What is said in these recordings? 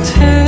그대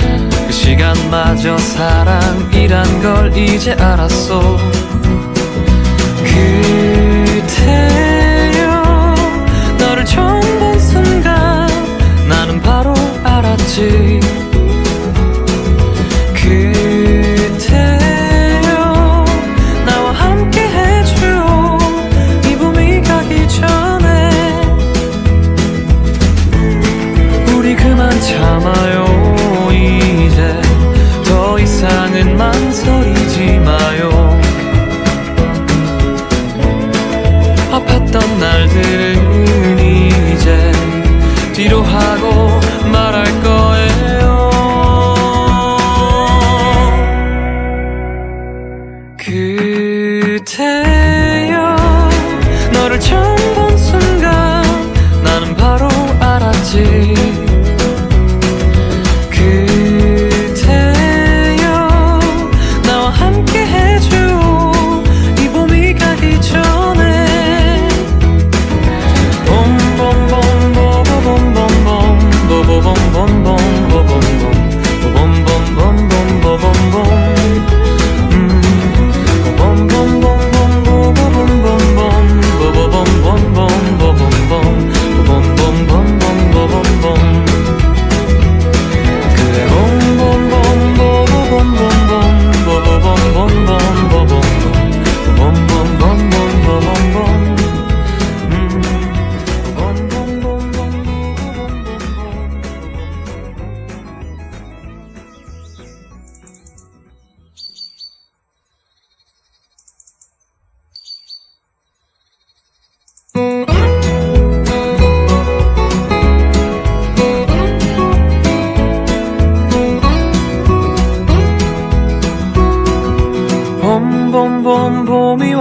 그 시간마저 사랑이란 걸 이제 알았어 그대여 너를 처음 본 순간 나는 바로 알았지. 그대여 나와 함께 해줘 이 봄이 가기 전에 우리 그만 참아요 더 이상은 망설이지 마요. 아팠던 날들은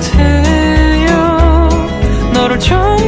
그대여 너를 처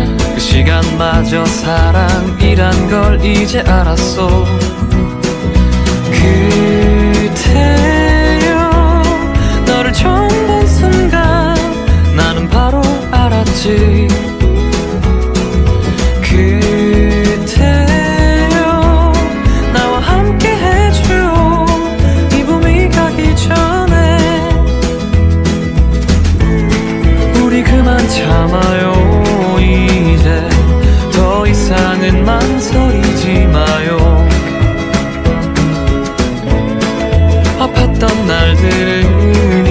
시간마저 사랑이란 걸 이제 알았어 그대여 너를 처음 본 순간 나는 바로 알았지. 그대여 나와 함께 해줘 이 봄이 가기 전에 우리 그만 참아요 이상은 망설이지 마요. 아팠던 하고